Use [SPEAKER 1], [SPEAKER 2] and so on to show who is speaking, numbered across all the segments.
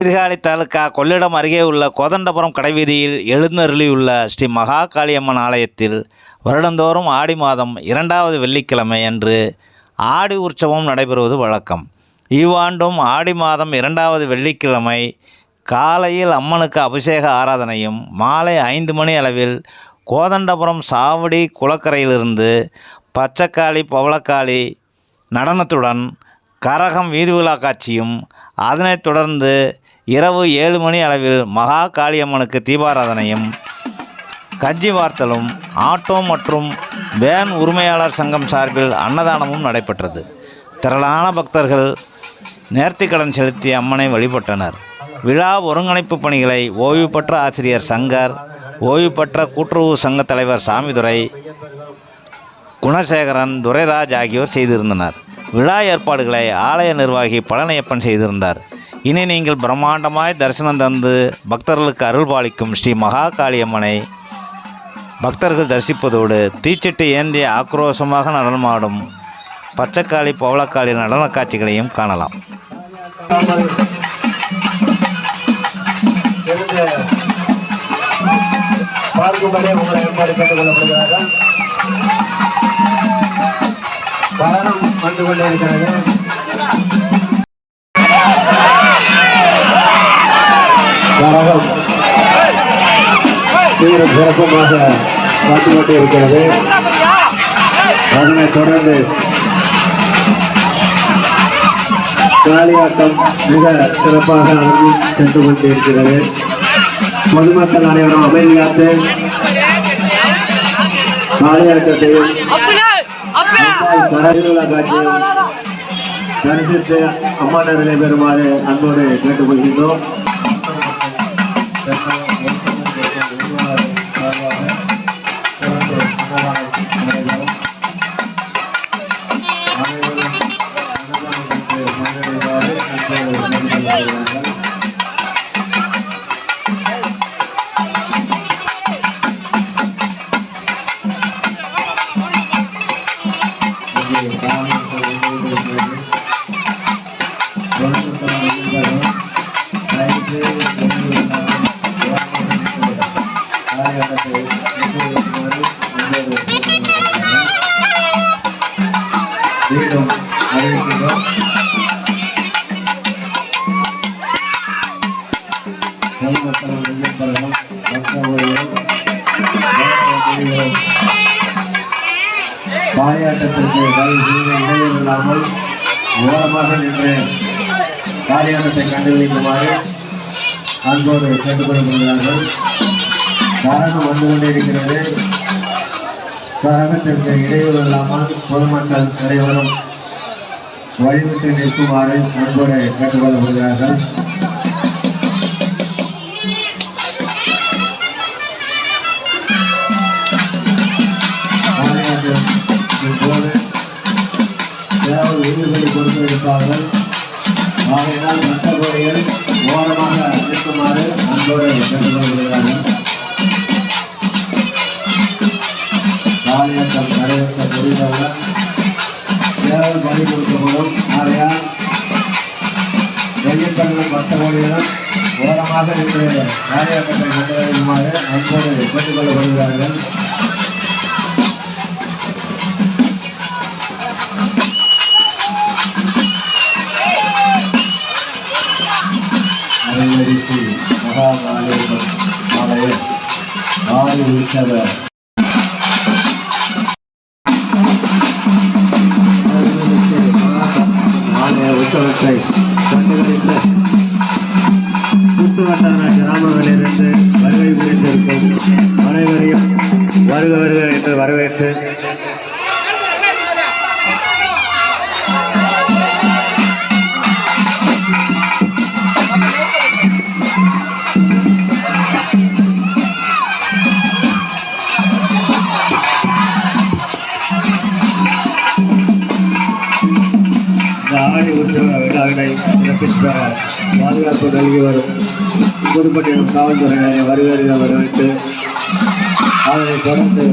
[SPEAKER 1] சீர்காழி தாலுக்கா கொள்ளிடம் அருகே உள்ள கோதண்டபுரம் கடைவீதியில் எழுந்தருளியுள்ள ஸ்ரீ மகா காளியம்மன் ஆலயத்தில் வருடந்தோறும் ஆடி மாதம் இரண்டாவது வெள்ளிக்கிழமை அன்று ஆடி உற்சவம் நடைபெறுவது வழக்கம். இவ்வாண்டும் ஆடி மாதம் இரண்டாவது வெள்ளிக்கிழமை காலையில் அம்மனுக்கு அபிஷேக ஆராதனையும் மாலை ஐந்து மணி அளவில் கோதண்டபுரம் சாவடி குளக்கரையிலிருந்து பச்சைக்காளி பவளக்காளி நடனத்துடன் கரகம் வீதி விழா காட்சியும் அதனைத் தொடர்ந்து இரவு ஏழு மணி அளவில் மகா காளியம்மனுக்கு தீபாராதனையும் கஞ்சி வார்த்தலும் ஆட்டோ மற்றும் வேன் உரிமையாளர் சங்கம் சார்பில் அன்னதானமும் நடைபெற்றது. திரளான பக்தர்கள் நேர்த்திக்கடன் செலுத்தி அம்மனை வழிபட்டனர். விழா ஒருங்கிணைப்பு பணிகளை ஓய்வு பெற்ற ஆசிரியர் சங்கர் ஓய்வு பெற்ற கூட்டுறவு சங்க தலைவர் சாமிதுரை குணசேகரன் துரைராஜ் ஆகியோர் செய்திருந்தனர். விழா ஏற்பாடுகளை ஆலய நிர்வாகி பழனியப்பன் செய்திருந்தார். இனி நீங்கள் பிரம்மாண்டமாய் தரிசனம் தந்து பக்தர்களுக்கு அருள் பாலிக்கும் ஸ்ரீ மகா காளியம்மனை பக்தர்கள் தரிசிப்பதோடு தீச்சட்டி ஏந்திய ஆக்ரோஷமாக நடனமாடும் பச்சைக்காளி பவளக்காளி நடன காட்சிகளையும் காணலாம்.
[SPEAKER 2] பார்க்கும்படி உங்களை ஏற்பாடு கேட்டுக் கொள்ளப்படுகிறார்கள் வந்து கொண்டிருக்கிறது இருக்கிறது கரகம் சீரும் சிறப்புமாக பார்த்து கொண்டே இருக்கிறது. அதனைத் தொடர்ந்து காளியாட்டம் மிக சிறப்பாக நடந்து சென்று கொண்டிருக்கிறது பொதுமக்கள் அனைவரும் அமைதியாத்து காளியாட்டத்தையும் திருவிழா காட்சியும் தரிசித்து அம்மானர்களை பெறுமாறு அன்போடு கேட்டுக்கொள்கின்றோம். காரியாட்டத்திற்கு தயவு ஓரமாக நின்று காரியாட்டத்தை கண்டுபிடிக்குமாறு அன்போடு கேட்டுக்கொள்ளப்படுகிறார்கள் காரணம் வந்து கொண்டிருக்கிறது காரணத்திற்கு இடையூறு இல்லாமல் பொதுமக்கள் அனைவரும் வழிவிட்டு நிற்குமாறு அன்போடு கேட்டுக்கொள்ளப்படுகிறார்கள் கொடுத்திருப்பார்கள் ஆகையினால் மற்ற கோரிகள் ஓரமாக நிற்குமாறு அன்போடு கேட்டுக்கொள்கிறார்கள். காலியக்கம் நடைபெற்ற முடிந்தவுடன் தேர்தல் பணி கொடுக்கப்படும். ஆகையால் வெள்ளிப்பள்ளும் மற்ற கோரிகளும் ஓரமாக நின்று காலியக்கத்தை வருமாறு அன்போடு கேட்டுக்கொள்ளப்படுகிறார்கள். ஆறு உற்சவ ஆலய உற்சவத்தை பாதுகாப்பு நல்கி வரும் புதுப்பட்டினம் காவல்துறையினரை வருகிற வரவேற்று அதனை தொடர்ந்து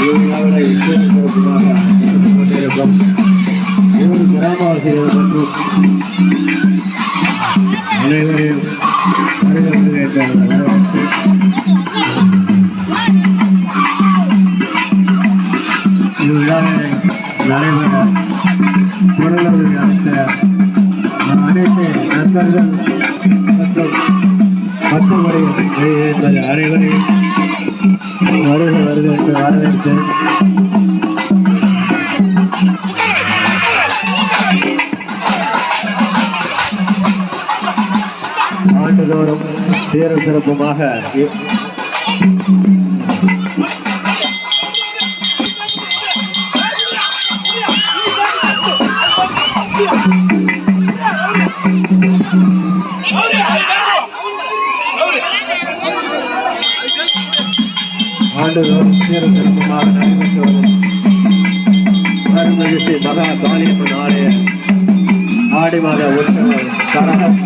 [SPEAKER 2] இவ்விழாவினை சிறப்புமாக கொண்டிருக்கும் ஊர் கிராமவாசிகள் மற்றும் அனைவரையும் வரவேற்று இவ்விழாவினை நடைபெற அனைத்து நண்பர்கள் மற்றும் அனைவரையும் வருக வருக என்று வரவேற்று ஆண்டுதோறும் சீரும் சிறப்புமாக ஆண்டுதோறும் சீரும் நடைபெற்று வரும் அருள்மிகு ஸ்ரீ மகா காளியம்மன் ஆலய ஆடி மாத உற்சவ கரகம்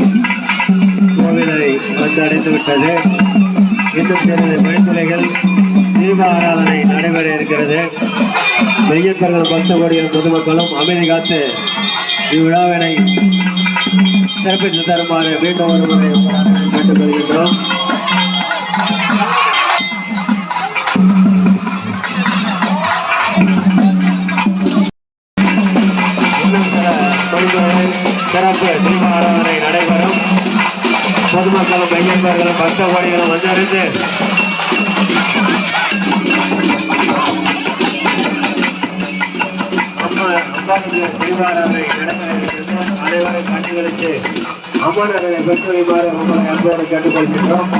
[SPEAKER 2] கோவிலை வந்தடைந்து விட்டது இன்னும் சிறிது தீப ஆராதனை நடைபெற இருக்கிறது மெய்யப்பர்கள் பக்த கோடிகள் பொதுமக்களும் அமைதி காத்து இவ்விழாவினை சிறப்பித்து தருமாறு மீண்டும் ஒரு முறை கேட்டுக்கொள்கின்றோம் பொதுமக்களும் மையப்பர்களும் பக்த கோடிகளும் வந்தடைந்து அம்மா அம்பாளுக்கு திருவாராதனை நடைபெறுகிறது அனைவரும் காட்சிகளுக்கு அம்மனரை பெற்று அன்போடு கேட்டுக்கொள்கின்றோம்.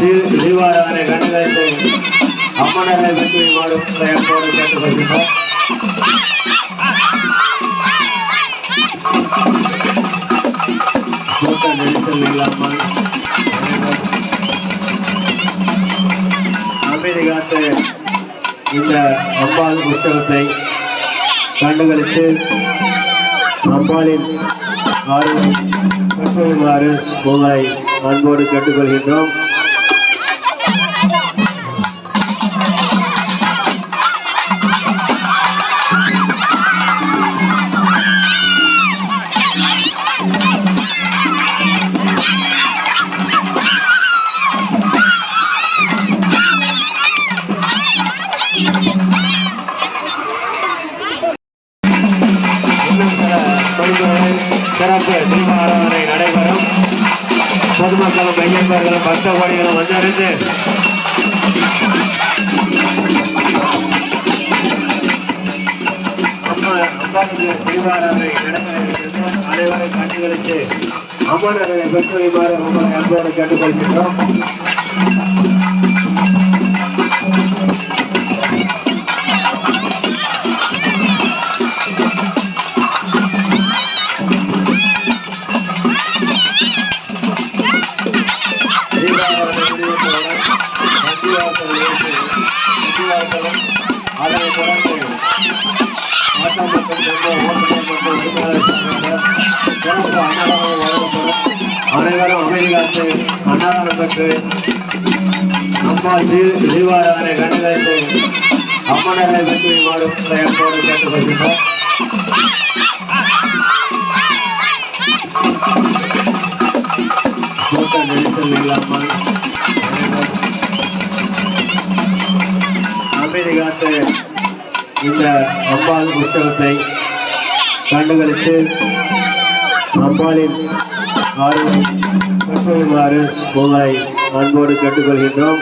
[SPEAKER 2] அம்மா தீ தீபாவளி கண்டுகளித்து அம்மனரை வெற்றி மாடும் தயாரோடு கேட்டுக்கொள்கின்றோம். கூட்ட நெரிசல் இந்த அம்பாள் உற்சவத்தை கண்டுகளித்து அம்பாளின் ஆர்வம் பெற்றுமாறு உங்களை அன்போடு கேட்டுக்கொள்கின்றோம். சிறப்பு தீப நடைபெறும். பொதுமக்களும் ஐயப்பர்களும் பக்த வந்தறிந்து வந்தடைந்து அம்மா அம்பாளுக்கு திருவாராதனை நடைபெறுகிறது அனைவரும் காட்சிகளுக்கு அம்மனரை பெற்று வைமாறு உங்களை அன்போடு கேட்டுக்கொள்கின்றோம். வழங்கப்படும் அனைவரும் அமைதி காத்து அன்னதானம் பெற்று அம்மா தீ தீபாவளி கண்டுகளித்து அம்மனரை வெற்றி மாடும் தயாரோடு கேட்டுக்கொள்கின்றோம் கூட்ட நெரிசல் இல்லாமல் அமைதி காத்து இந்த அம்பாள் உற்சவத்தை கண்டுகளுக்கு அம்பாளின் ஆர்வம் பெற்றுமாறு உங்களை அன்போடு கேட்டுக்கொள்கின்றோம்.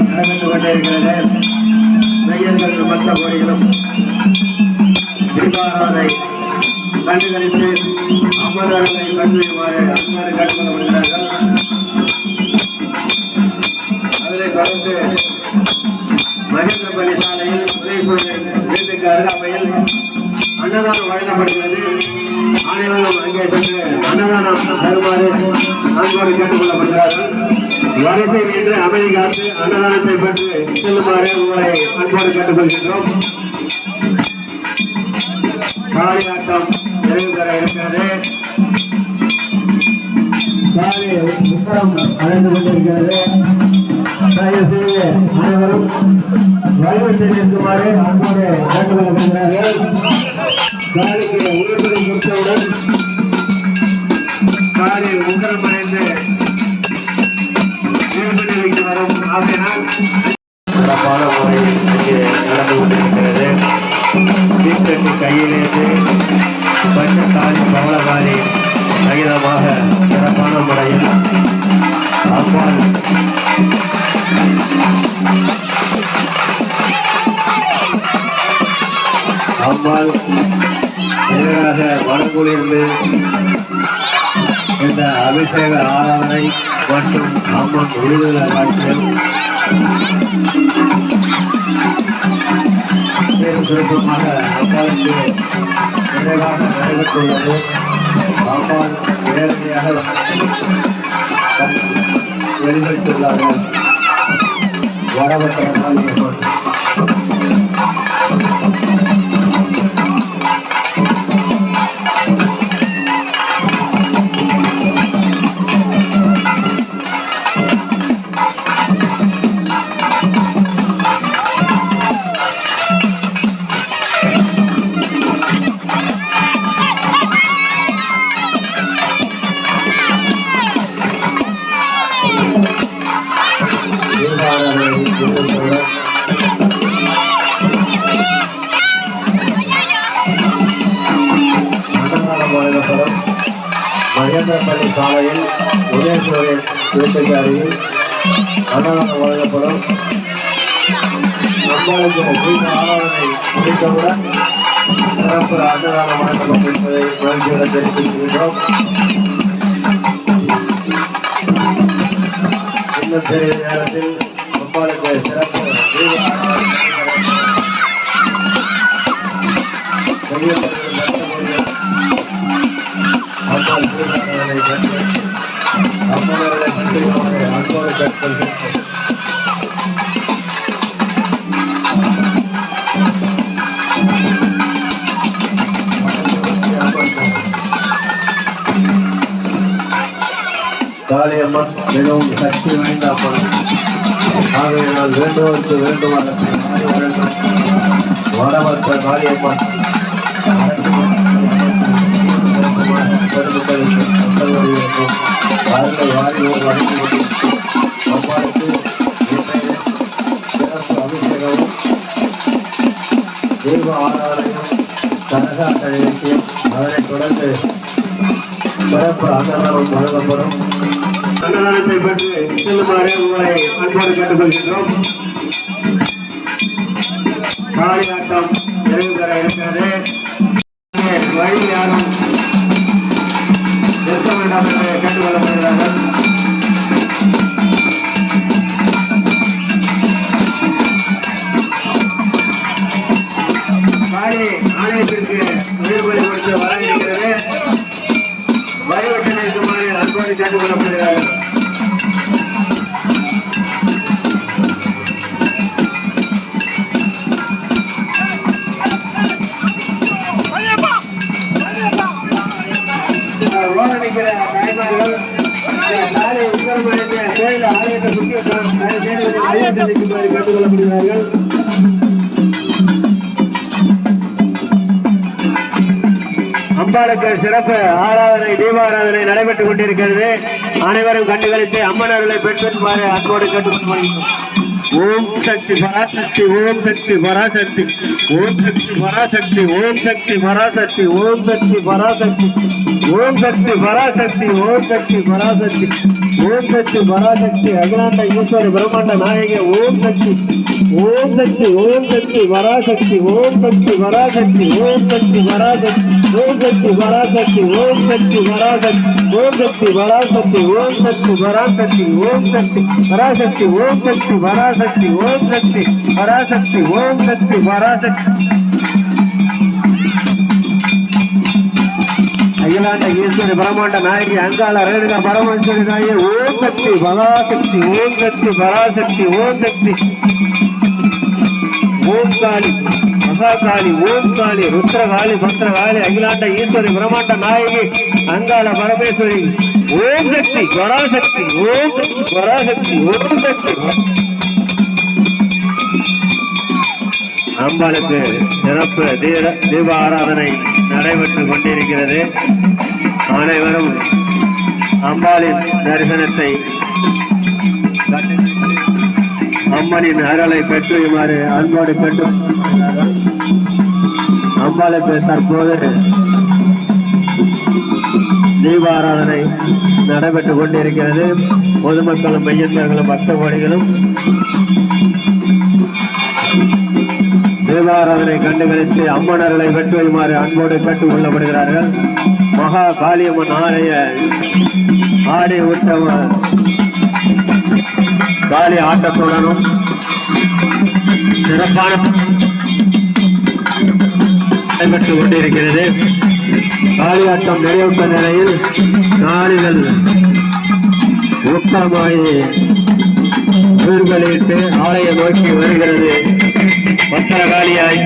[SPEAKER 2] தீபாராதனை கொண்டிருக்கிறது மையர்கள் மற்ற கோடிகளும் தீபாராதனை கண்டுகளித்து அம்மதாரனை கண்டுமாறு அம்மன் கண்டுகொள்ளப்படுகிறார்கள் அதனைத் தொடர்ந்து மகேந்திரபள்ளி சாலையில் உதயசூரியன் வீட்டுக்கு அருகாமையில் அன்னதானம் வழங்கப்படுகிறது. அனைவரும் அங்கே சென்று அன்னதானம் தருமாறு அன்போடு கேட்டுக்கொள்ளப்படுகிறார்கள். வரிசை நின்று அமைதி காத்து அன்னதானத்தை பெற்று செல்லுமாறு உங்களை அன்போடு கேட்டுக்கொள்கின்றோம். காளியாட்டம் நிறைவு பெற இருக்கிறது. காலை உத்தரம் அடைந்து கொண்டிருக்கிறது. தயவு செய்து அனைவரும் வழிபட்டு நிற்குமாறு அன்போடு கேட்டுக்கொள்ளப்படுகிறார்கள் காலைக்கு உயிர்ப்பதை முடித்தவுடன் காலை உத்தரம் அடைந்து உயிர்ப்பதை வரும். ஆகையினால் சிறப்பான முறையில் நடந்து கொண்டிருக்கிறது. கையிலேந்து பவளகாலி சகிதமாக சிறப்பான முறையில் அம்பாள் நேராக வடக்குளிர்ந்து இந்த அபிஷேக ஆராதனை மற்றும் அம்மன் விடுதலை காட்சிகள் சிறப்புமாக அம்பாளுக்கு நிறைவாக நடைபெற்றுள்ளது. அம்பாள் நேரடியாக வெளிப்படுத்தியுள்ளார்கள். வரவற்ற மகேந்திரப்பள்ளி சாலையில் உதயசூரியன் வீட்டுக்கு அருகில் அன்னதானம் வழங்கப்படும். நம்மளுக்கு தீப ஆராதனை முடித்தவுடன் சிறப்பு அன்னதானம் வழங்கப்படும் என்பதை மகிழ்ச்சியுடன் தெரிவித்திருக்கின்றோம் இன்னும் சிறிது நேரத்தில் அம்பாளுக்கு சிறப்பு கொள்கின்றோம் காளியம்மன் மிகவும் சக்தி வாய்ந்த அம்மன் ஆகவே நான் வேண்டுவதற்கு வேண்டுமான வரவற்ற காளியம்மன். பெருமக்களுக்கும் அருளை வாரி ஒரு தெய்வ ஆராதனையும் கனகாட்ட நிகழ்ச்சியும் அதனைத் தொடர்ந்து சிறப்பு அன்னதானம் வழங்கப்படும். அன்னதானத்தை பற்றி செல்லுமாறு உங்களை அன்போடு கேட்டுக்கொள்கின்றோம். காளியாட்டம் நிறைவு இருக்கிறது. வழி யாரும் நிறுத்த வேண்டாம் என்று கேட்டுக்கொள்ளப்படுகிறார்கள்? கேட்டுக் கொள்ளப்படுகிறார்கள் ஓட தாய்மார்கள் சாலை உத்தரமடைந்த கோயில் ஆலயத்தை சுற்றி வழிபட்டு கேட்டுக் கொள்ளப்படுகிறார்கள் அம்பாளுக்கு சிறப்பு ஆராதனை தீபாராதனை நடைபெற்றுக் கொண்டிருக்கிறது. அனைவரும் கண்டுகளித்து அம்மனர்களை பெற்றுமாறு அன்போடு ओम शक्ति भरा शक्ति ओम शक्ति भरा शक्ति ओम शक्ति भरा शक्ति ओम शक्ति भरा शक्ति ओम शक्ति भरा शक्ति ओम शक्ति भरा शक्ति ओम शक्ति भरा शक्ति ओम शक्ति भरा शक्ति ईश्वर ब्रह्मांड नायक ओम शक्ति ओम शक्ति ओम शक्ति भरा शक्ति ओम शक्ति भरा शक्ति ओम शक्ति भरा शक्ति ओम शक्ति भरा शक्ति ओम शक्ति भरा शक्ति ओम शक्ति भरा शक्ति ओम शक्ति भरा शक्ति ओम शक्ति भरा शक्ति ओम शक्ति भरा शक्ति ओम शक्ति पराशक्ति ओम शक्ति पराशक्ति అఖిలాండ ఈశ్వరి బ్రహ్మాండ నాయకి అంకాల రేణుగా పరమేశ్వరి నాయే ఓం శక్తి బలాశక్తి ఓం శక్తి పరాశక్తి ఓం శక్తి ఓం కాళి మహాకాళి ఓం కాళి రుద్రగాలి భద్రగాలి అఖిలాండ ఈశ్వరి బ్రహ్మాండ నాయకి అంగాల పరమేశ్వరి ఓం శక్తి పరాశక్తి ఓం శక్తి పరాశక్తి ఓం శక్తి அம்பாளுக்கு சிறப்பு தீர தீப ஆராதனை நடைபெற்றுக் கொண்டிருக்கிறது. அனைவரும் அம்பாளின் தரிசனத்தை அம்மனின் அருளை பெற்றுமாறு அன்போடு பெற்று அம்பாளுக்கு தற்போது தீபாராதனை நடைபெற்றுக் கொண்டிருக்கிறது. பொதுமக்களும் மையந்தர்களும் பக்த கோடிகளும் தீபாராதனை கண்டுகளித்து அம்மனர்களை வெற்றி வையுமாறு அன்போடு கட்டுக் கொள்ளப்படுகிறார்கள் மகா காளியம்மன் ஆலய ஆடி உற்சவ காளி ஆட்டத்துடனும் சிறப்பான நடைபெற்றுக் கொண்டிருக்கிறது. காளியாட்டம் நிறைவுற்ற நிலையில் காளிகள் உத்தமாயி ஊர்களிட்டு ஆலயம் நோக்கி வருகிறது. வஸ்திரகாலியாய்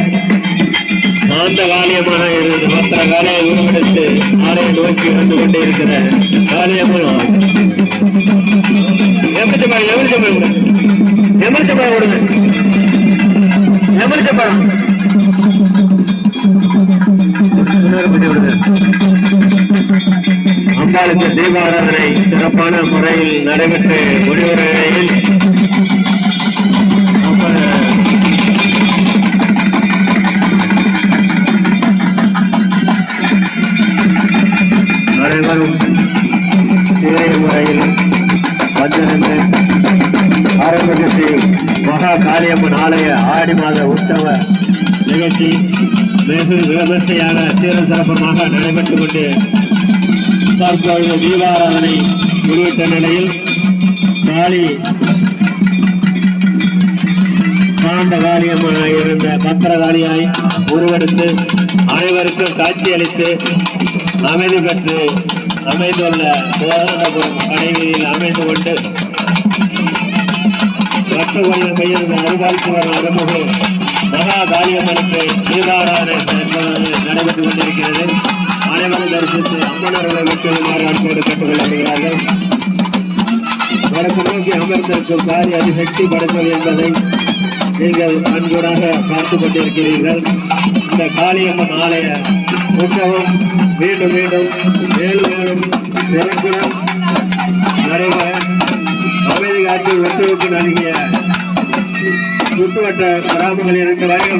[SPEAKER 2] சாந்த காலியமாக இருந்தது வஸ்திர காலியை உருவெடுத்து ஆலய நோக்கி வந்து கொண்டே இருக்கிற காலியமும் எமிர்ச்சப்பா எமிர்ச்சப்பா எமிர்ச்சப்பா ஓடுங்க எமிர்ச்சப்பா அம்பாளுக்கு தீபாராதனை சிறப்பான முறையில் நடைபெற்ற முடிவடையில் மாத உற்சவ நிகழ்ச்சி வெகு விமர்சையாக சீரம் சிறப்பமாக நடைபெற்றுக் கொண்டு தற்பொழுது தீபாராதனை முடிவிட்ட நிலையில் காளி காண்ட காரியமாக இருந்த பத்திரகாரியாய் உருவெடுத்து அனைவருக்கும் காட்சியளித்து அமைதி பெற்று அமைந்துள்ள சோதனபுரம் கடைவீதியில் அமைந்து கொண்டு பக்த கோயில் மையம் அருள்பாலித்து வரும் அருமுக மகாகாரியம்மனுக்கு தீபாராதனை நடைபெற்றுக் கொண்டிருக்கிறது. அனைவரும் தரிசித்து அம்மனர்களை முக்கியமாக அன்போடு கேட்டுக்கொள்ளப்படுகிறார்கள் வடக்கு நோக்கி அமர்ந்திருக்கும் காரி அதிசக்தி படைத்தல் என்பதை நீங்கள் அன்புடாக பார்த்து கொண்டிருக்கிறீர்கள். இந்த காளியம்மன் ஆலய உற்சவம் மீண்டும் மீண்டும் மேலும் சிறப்புடன் நடைபெற அமைதி காட்சி ஒத்துழைப்பு நல்கிய சுற்றுவட்ட கிராமங்களில் இருந்து வருகை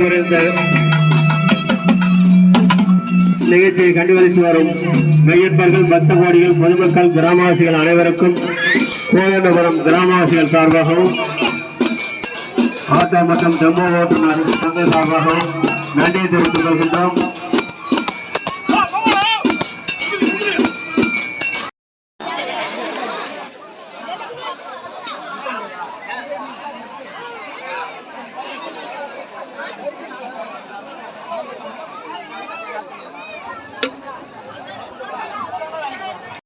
[SPEAKER 2] நிகழ்ச்சியை கண்டுகளித்து வரும் மெய்யற்பர்கள் பக்தகோடிகள் பொதுமக்கள் கிராமவாசிகள் அனைவருக்கும் கோதண்டபுரம் கிராமவாசிகள் சார்பாகவும் ஆட்டோ மற்றும் டெம்போ ஓட்டுநர் சந்தை சார்பாகவும் நன்றியை தெரிவித்துக் கொள்கின்றோம்.